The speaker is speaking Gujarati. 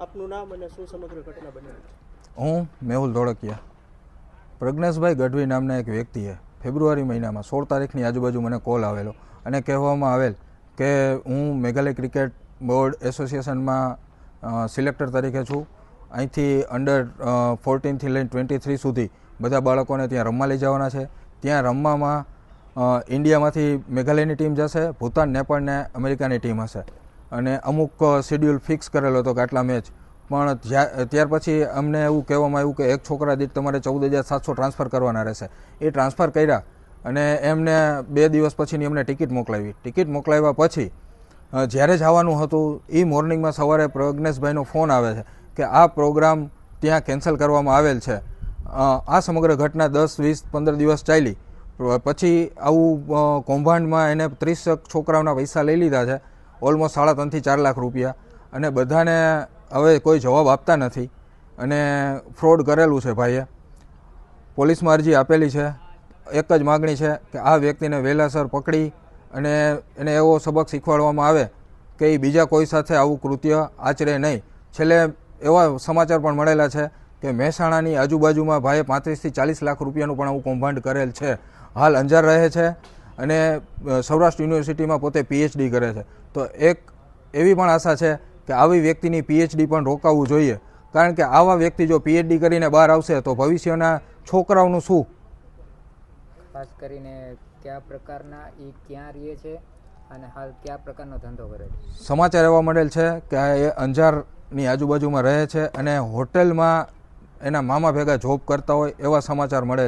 આપનું નામ અને શું સમગ્ર ઘટના બનેલી હું મેહુલ ધોળકિયા. પ્રજ્ઞેશભાઈ ગઢવી નામના એક વ્યક્તિએ ફેબ્રુઆરી મહિનામાં સોળ તારીખની આજુબાજુ મને કોલ આવેલો અને કહેવામાં આવેલ કે હું મેઘાલય ક્રિકેટ બોર્ડ એસોસિએશનમાં સિલેક્ટર તરીકે છું. અહીંથી અંડર ફોર્ટીનથી લઈને ટ્વેન્ટી થ્રી સુધી બધા બાળકોને ત્યાં રમવા લઈ જવાના છે. ત્યાં રમવામાં ઇન્ડિયામાંથી મેઘાલયની ટીમ જશે, ભૂતાન, નેપાળ ને અમેરિકાની ટીમ હશે. અને અમુક શેડ્યુલ ફિક્સ કરેલો હતો કે આટલા મેચ પણ ત્યાર પછી અમને એવું કહેવામાં આવ્યું કે એક છોકરા દીઠ તમારે ચૌદ હજાર સાતસો ટ્રાન્સફર કરવાના રહેશે. એ ટ્રાન્સફર કર્યા અને એમને બે દિવસ પછીની અમને ટિકિટ મોકલાવી. ટિકિટ મોકલાવ્યા પછી જ્યારે જવાનું હતું એ મોર્નિંગમાં સવારે પ્રજ્ઞેશભાઈનો ફોન આવે છે કે આ પ્રોગ્રામ ત્યાં કેન્સલ કરવામાં આવેલ છે. આ સમગ્ર ઘટના દસ, વીસ, પંદર દિવસ ચાલી. પછી આવું કૌભાંડમાં એને ત્રીસ છોકરાઓના પૈસા લઈ લીધા છે. ઓલમોસ્ટ સાડા ત્રણથી ચાર લાખ રૂપિયા. અને બધાને હવે કોઈ જવાબ આપતા નથી. અને ફ્રોડ કરેલું છે ભાઈએ. પોલીસમાં અરજી આપેલી છે. એક જ માગણી છે કે આ વ્યક્તિને વહેલાસર પકડી અને એને એવો સબક શીખવાડવામાં આવે કે એ બીજા કોઈ સાથે આવું કૃત્ય આચરે નહીં. છેલ્લે એવા સમાચાર પણ મળેલા છે કે મહેસાણાની આજુબાજુમાં ભાઈએ પાંત્રીસથી ચાલીસ લાખ રૂપિયાનું પણ આવું કૌભાંડ કરેલ છે. હાલ અંજાર રહે છે. અને સૌરાષ્ટ્ર યુનિવર્સિટીમાં પોતે પીએચડી કરે છે. તો એક એવી પણ આશા છે કે આવી વ્યક્તિની પીએચડી પણ રોકાવવું જોઈએ. કારણ કે આવા વ્યક્તિ જો પીએચડી કરીને બહાર આવશે તો ભવિષ્યના છોકરાઓનું શું? ખાસ કરીને કયા પ્રકારના એ ક્યાં રહે છે અને હાલ કયા પ્રકારનો ધંધો કરે છે? સમાચાર એવા મળેલ છે કે આ એ અંજારની આજુબાજુમાં રહે છે અને હોટેલમાં એના મામા ભેગા જોબ કરતા હોય એવા સમાચાર મળેલ